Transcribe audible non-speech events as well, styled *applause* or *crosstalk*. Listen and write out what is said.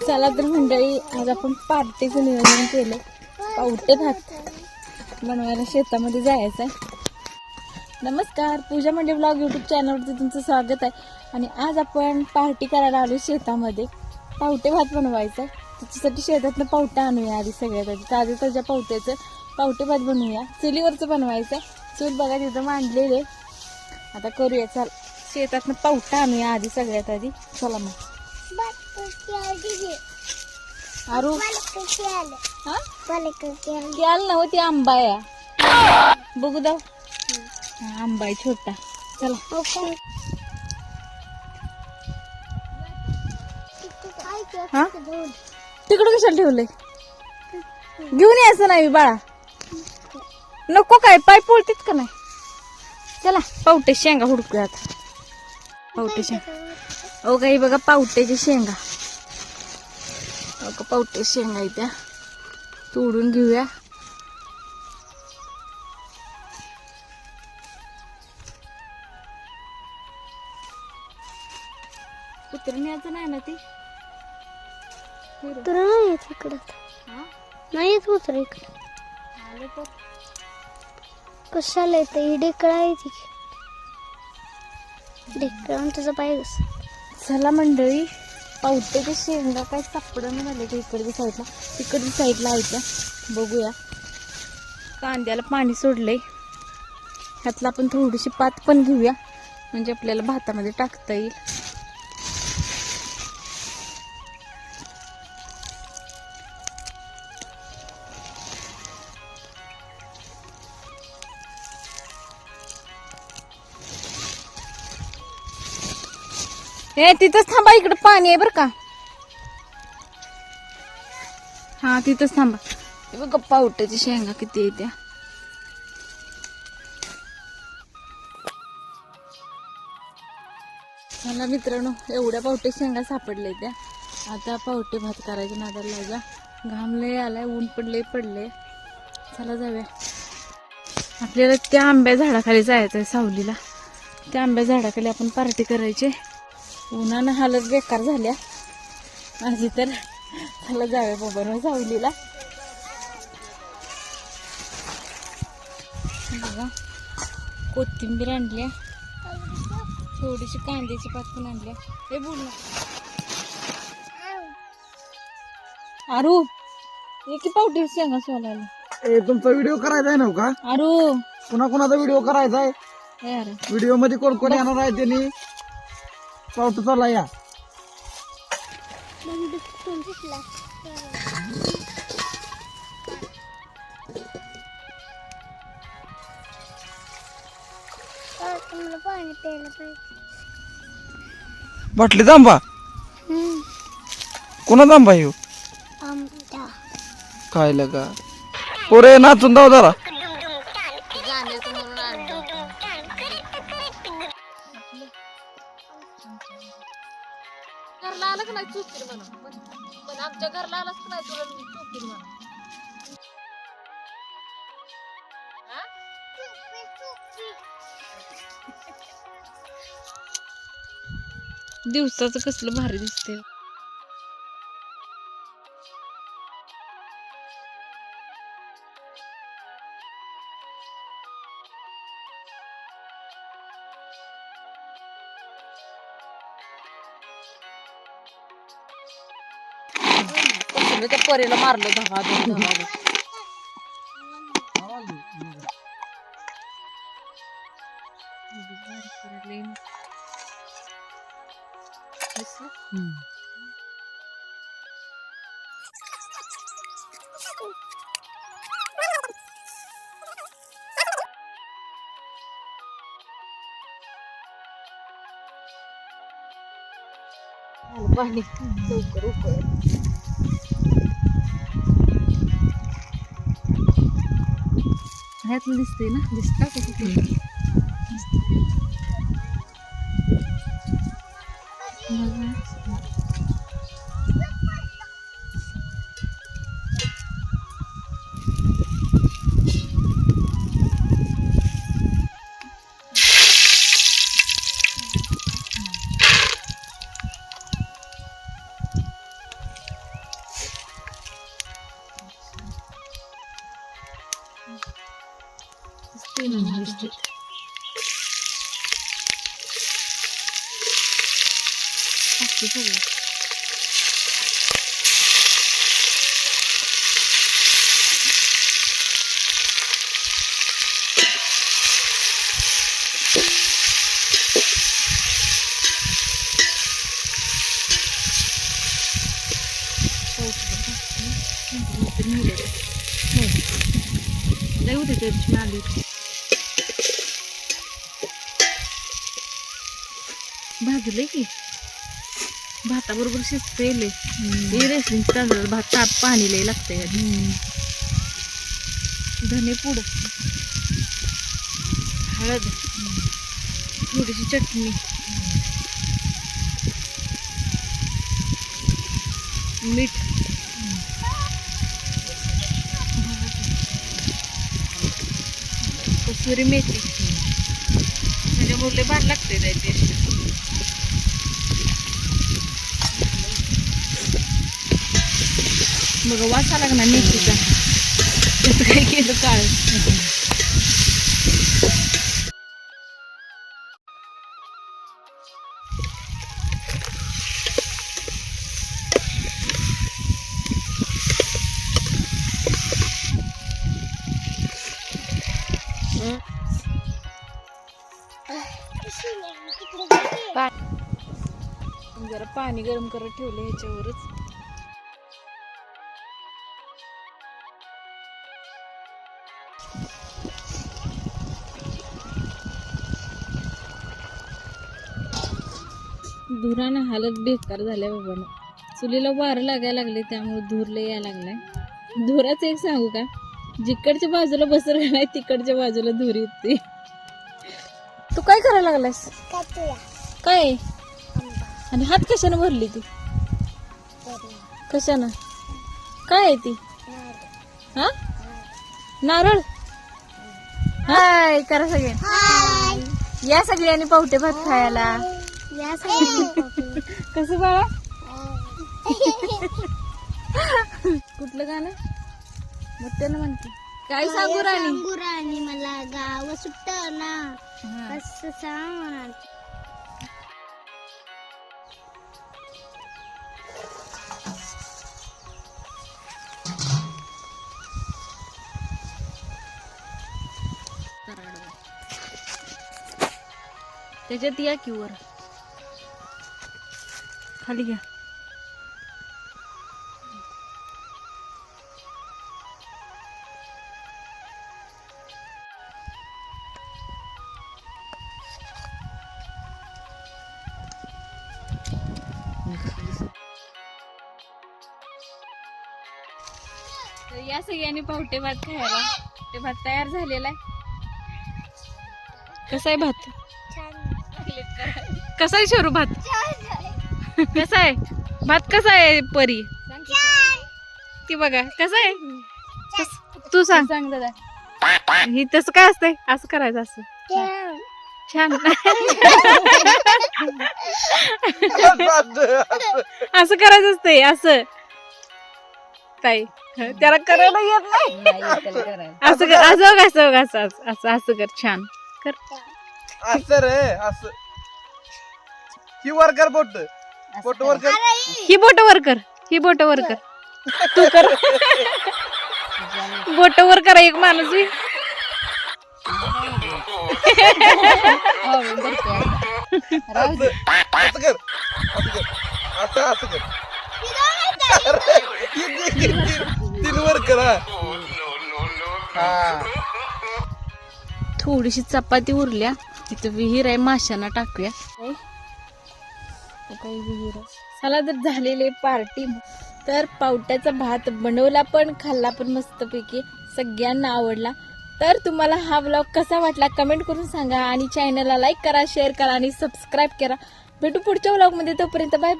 चला तर मंडळी आज आपण पार्टीचं नियोजन केलं पावटे भात. बनवायला शेतामध्ये जायचं आहे. नमस्कार पूजा मंडे ब्लॉग यूट्यूब चॅनलवरती तुमचं स्वागत आहे. आणि आज आपण पार्टी करायला आलो शेतामध्ये. पावटे भात बनवायचा आहे. त्याच्यासाठी शेतातनं पावटा आणूया आधी सगळ्यात आधी ताज्या ताज्या पावट्याचं पावटे भात बनवूया. चुलीवरचं बनवायचं आहे. चूल बघा तिथं मांडलेले आता करूया चाल. शेतातनं पावटा आणूया आधी सगळ्यात आधी. चला मग. अरू हा ती आलं? ना ती आंबा आहे बघू दाव आंबा छोटा. चला. हा? तिकडं कशाला ठेवलंय? घेऊन यायचं नाही बाळा. नको काय पाय पोळतीत का नाही? चला पावटे शेंगा हुडकूयात. पावटे शेंगा. हो काही बघा पावट्याच्या शेंगा. अगं पावटे शेंगा आहे त्या. तोडून घेऊया. उतरण्याचं नाही ना ती? तर नाही येत इकडं. हा? नाही येत उतर इकडं. आलं तर? कशाला येतं? ही ढेकळा येते ढेकळा आणि तुझा पाय कस चला मंडळी पावट्याच्या शेंगा काय सापडणं झाले का इकडच्या साईडला तिकडच्या साईडला आहे बघूया. कांद्याला पाणी सोडलंय. ह्यातला आपण थोडीशी पात पण घेऊया. म्हणजे आपल्याला भातामध्ये टाकता येईल. ए तिथंच थांबा इकडं पाणी आहे बरं का. हा तिथंच थांबा. हे बघ पावट्याची शेंगा किती आहे त्या. मला मित्रांनो एवढ्या पावटे शेंगा सापडले त्या. आता पावटे भात करायचे नादाला जा. घामले आलाय ऊन पडले पडले चला जाऊया. आपल्याला त्या आंब्या झाडाखाली जायचं आहे सावलीला. त्या आंब्या झाडाखाली आपण पार्टी करायची. उन्हानं हालत बेकार झाल्या. माझी तर चला जाऊया बाबा सावलीला. बघा कोथिंबीर आणल्या. थोडीशी कांद्याची पात पण आणल्या. हे बोल ना. आरू हे की पावटी शेंगा सोलायला? ए तुमचा व्हिडिओ करायचा आहे ना हो का? आरू. कुणा कुणाचा व्हिडिओ करायचा आहे? हे अरे व्हिडिओमध्ये कोण कोण येणार आहे त्यांनी? पावट चालला या. बाटली आंबा कोणाचा आंबा येऊ काय लगा. पोरे नाचून दाव जरा. म्हणा. पण पण आमच्या घरला आलास का नाही तुला मी चुकीर म्हणा. हा? दिवसाचं कसलं भारी दिसते कसलं त्या परेला मारलं धबा धबा धबा पाणी लवकर उकळ ह्यातलं दिसतंय ना दिसता का लय होते त्याची आली भाजले की भाताबरोबर शिजते लय. हे रेसलिंग तांदूळ भात ताप पाणी लय लागतंय धने पूड हळद थोडीशी चटणी. मीठ. कसुरी मेथी. त्याच्यामुळे लय भात लागते त्या बघा वास आला का ना मेथीचा? त्याचं काय केलं काळ? जरा पाणी गरम करत ठेवलं ह्याच्यावरच. धुरानं हालत बेकार झाल्या बाबानं. चुलीला वारं लागायला लागले त्यामुळे धूर लय यायला लागलाय. धुराचं एक सांगू का? जिकडच्या बाजूला बसर नाही तिकडच्या बाजूला धूर येते तू काय करायला लागलास काय? आणि हात कशानं भरली ती? कशानं? काय आहे ती? हा? नारळ? हाय करा सगळे. या सगळ्यांनी पावटे भात खायला. कसं बाळा? *laughs* कुठलं गाणं? मोठ्यानं म्हणते. काय सांगू राणी? सांगू राणी? मला गाव सुट्ट ना. असं सांग. त्याच्यात या की वर. खाली घ्या तर या सगळ्यांनी पावटे भात खायला. ते भात तयार झालेला आहे. कसा आहे भात? कसा आहे शरू भात? कसा आहे? भात कसा आहे परी? ती बघा कसा आहे? तू सांग. सांग दादा. ही तसं काय असतंय? असं करायचं असं. छान. असं करायचं असतंय असं. काय त्याला करायला येत नाही. असं कर असं बघ, असं बघ, असं असं असं असं कर छान. कर. असं रे असं. ही वर कर बोट. बोट वर कर. ही बोट वर कर. ही बोट वर कर. तू कर. *laughs* बोट वर करा एक माणूस बी. असं असं कर. असं कर. असं असं कर. अरे, तीन- तीन- तीन- तीन- तीन वर कर. हा. हा थोडीशी चपाती उरल्या. तिथं विहीर आहे माशांना टाकूया. काही विहीर. चला तर झालेले पार्टी तर पावट्याचा भात बनवला पण खाल्ला पण मस्तपैकी सगळ्यांना आवडला. तर तुम्हाला हा ब्लॉग कसा वाटला कमेंट करून सांगा आणि चॅनलला लाईक करा शेअर करा आणि सबस्क्राईब करा. भेटू पुढच्या ब्लॉगमध्ये तोपर्यंत बाय